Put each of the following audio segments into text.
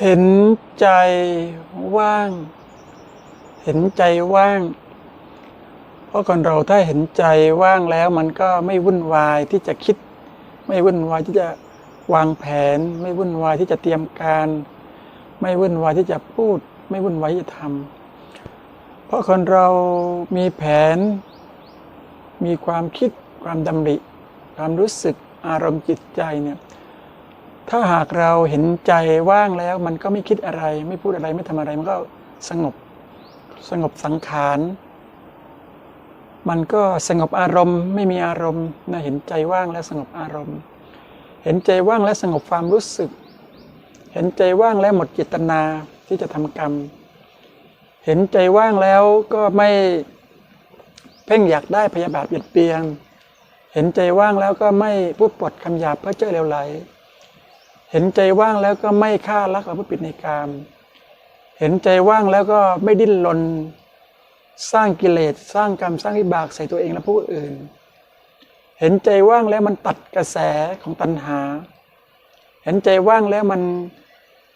เห็นใจว่าง เห็นใจว่าง เพราะคนเราถ้าเห็นใจว่างแล้ว มันก็ไม่วุ่นวายที่จะคิด ไม่วุ่นวายที่จะวางแผน ไม่วุ่นวายที่จะเตรียมการ ไม่วุ่นวายที่จะพูด ไม่วุ่นวายที่จะทำเพราะคนเรามีแผน มีความคิดความดำริ ความรู้สึกอารมณ์จิตใจเนี่ย ถ้าหากเราเห็นใจว่างแล้ว มันก็ไม่คิดอะไร ไม่พูดอะไรไม่ทำอะไร มันก็สงบ สงบสังขาร มันก็สงบอารมณ์ ไม่มีอารมณ์นะเห็นใจว่างแล้วสงบอารมณ์ เห็นใจว่างและสงบความรู้สึก เห็นใจว่างแล้วหมดเจตนาที่จะทำกรรม เห็นใจว่างแล้วก็ไม่เพ่งอยากได้พยาบาทเบียดเบียน เห็นใจว่างแล้วก็ไม่พูดปดคำหยาบเพื่อเจ้อเลวไหล เห็นใจว่างแล้วก็ไม่ฆ่ารักเอาผู้ปิดในกาม เห็นใจว่างแล้วก็ไม่ดิ้นรนสร้างกิเลสสร้างกรรมสร้างวิบากใส่ตัวเองและผู้อื่น เห็นใจว่างแล้วมันตัดกระแสของตัณหา เห็นใจว่างแล้วมัน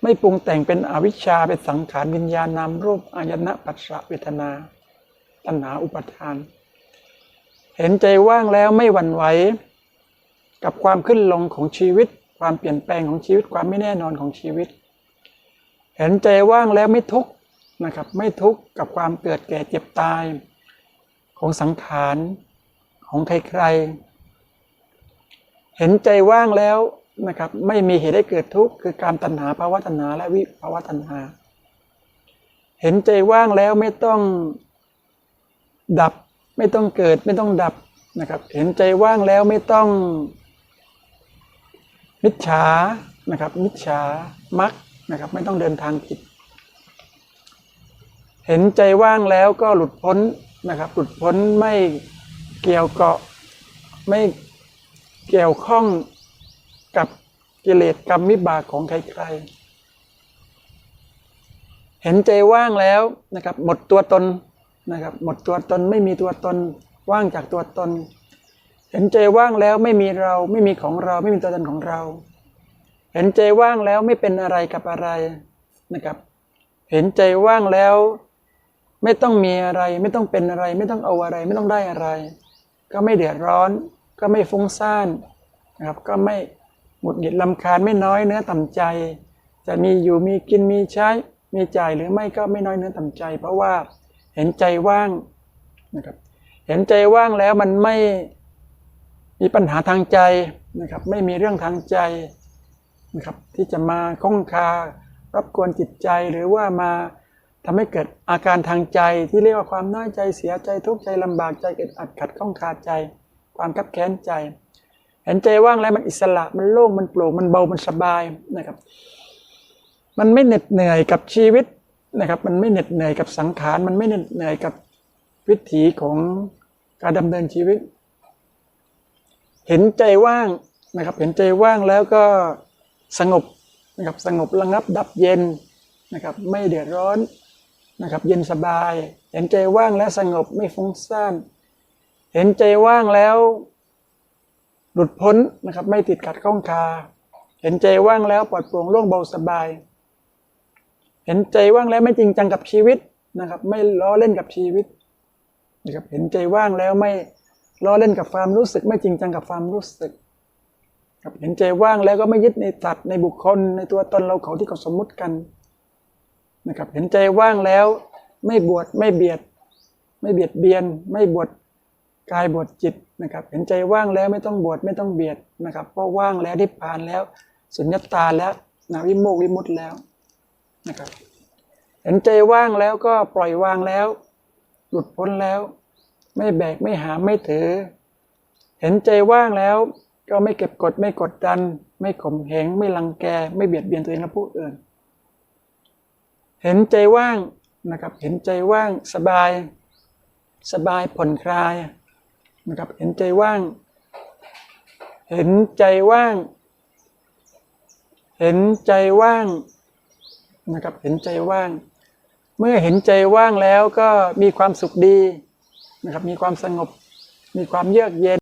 ไม่ปรุงแต่งเป็นอวิชชาเป็นสังขารวิญญาณนามรูปอายนะปัสสะเวทนา ตัณหาอุปทาน เห็นใจว่างแล้วไม่หวั่นไหวกับความขึ้นลงของชีวิต ความเปลี่ยนแปลงของชีวิตความไม่แน่นอนของชีวิต เห็นใจว่างแล้วไม่ทุกข์นะครับไม่ทุกข์กับความเกิดแก่เจ็บตาย ของสังขารของใครๆ เห็นใจว่างแล้วนะครับไม่มีเหตุให้เกิดทุกข์คือการตัณหาภาวะตัณหาและวิภาวะตัณหา เห็นใจว่างแล้วไม่ต้องดับไม่ต้องเกิดไม่ต้องดับนะครับ เห็นใจว่างแล้วไม่ต้อง มิจฉานะครับ มิจฉามักนะครับ ไม่ต้องเดินทางผิด เห็นใจว่างแล้วก็หลุดพ้นนะครับ หลุดพ้นไม่เกี่ยวเกาะไม่เกี่ยวข้องกับกิเลสกรรมวิบากของใครๆ เห็นใจว่างแล้วนะครับ หมดตัวตนนะครับ หมดตัวตนไม่มีตัวตนว่างจากตัวตน เห็นใจว่างแล้วไม่มีเราไม่มีของเราไม่มีตัวตนของเรา เห็นใจว่างแล้วไม่เป็นอะไรกับอะไรนะครับ เห็นใจว่างแล้ว ไม่ต้องมีอะไร ไม่ต้องเป็นอะไร ไม่ต้องเอาอะไร ไม่ต้องได้อะไร ก็ไม่เดือดร้อน ก็ไม่ฟุ้งซ่านนะครับก็ไม่หงุดหงิดลำคาญไม่น้อยเนื้อต่ำใจ จะมีอยู่มีกินมีใช้ มีจ่ายหรือไม่ก็ไม่น้อยเนื้อต่ำใจ เพราะว่าเห็นใจว่างนะครับเห็นใจว่างแล้วมันไม่ มีปัญหาทางใจนะครับ ไม่มีเรื่องทางใจนะครับที่จะมาข้องคารบกวนจิตใจหรือว่ามาทำให้เกิดอาการทางใจที่เรียกว่าความน้อยใจเสียใจทุกข์ใจลำบากใจเกิดอัดขัดข้องคาใจ ความคับแค้นใจ เห็นใจว่างแล้วมันอิสระมันโล่งมันโปร่งมันเบามันสบายนะครับ มันไม่เหน็ดเหนื่อยกับชีวิตนะครับ มันไม่เหน็ดเหนื่อยกับสังขาร มันไม่เหน็ดเหนื่อยกับวิถีของการดำเนินชีวิต เห็นใจว่างนะครับ เห็นใจว่างแล้วก็สงบนะครับสงบระงับดับเย็นนะครับ ไม่เดือดร้อนนะครับ เย็นสบาย เห็นใจว่างแล้วสงบไม่ฟุ้งซ่านเห็นใจว่างแล้ว หลุดพ้นนะครับ ไม่ติดขัดข้องคา เห็นใจว่างแล้วปลอดโปร่งโล่งเบาสบาย เห็นใจว่างแล้วไม่จริงจังกับชีวิตนะครับ ไม่ล้อเล่นกับชีวิตนะครับ เห็นใจว่างแล้วไม่ ล้อเล่นกับความรู้สึก ไม่จริงจังกับความรู้สึกครับเห็นใจว่างแล้วก็ไม่ยึดในสัตว์ในบุคคล ในตัวตนเราเขาที่เขาสมมุติกันนะครับเห็นใจว่างแล้ว ไม่บวชไม่เบียด ไม่เบียดเบียน ไม่บวชกายบวชจิตนะครับ เห็นใจว่างแล้วไม่ต้องบวชไม่ต้องเบียดนะครับเพราะว่างแล้วได้ผ่านแล้ว สุญญตาแล้วนาวิโมกวิมุตแล้วนะครับ เห็นใจว่างแล้วก็ปล่อยวางแล้ว หลุดพ้นแล้ว ไม่แบกไม่หามไม่ถือ เห็นใจว่างแล้ว ก็ไม่เก็บกดไม่กดดัน ไม่ข่มเหงไม่ลังแก ไม่เบียดเบียนตัวเองและผู้อื่น เห็นใจว่างนะครับ เห็นใจว่างสบาย สบายผ่อนคลายนะครับ เห็นใจว่าง เห็นใจว่าง เห็นใจว่างนะครับ เห็นใจว่าง เมื่อเห็นใจว่างแล้วก็มีความสุขดี นะครับ มีความสงบ มีความเยือกเย็น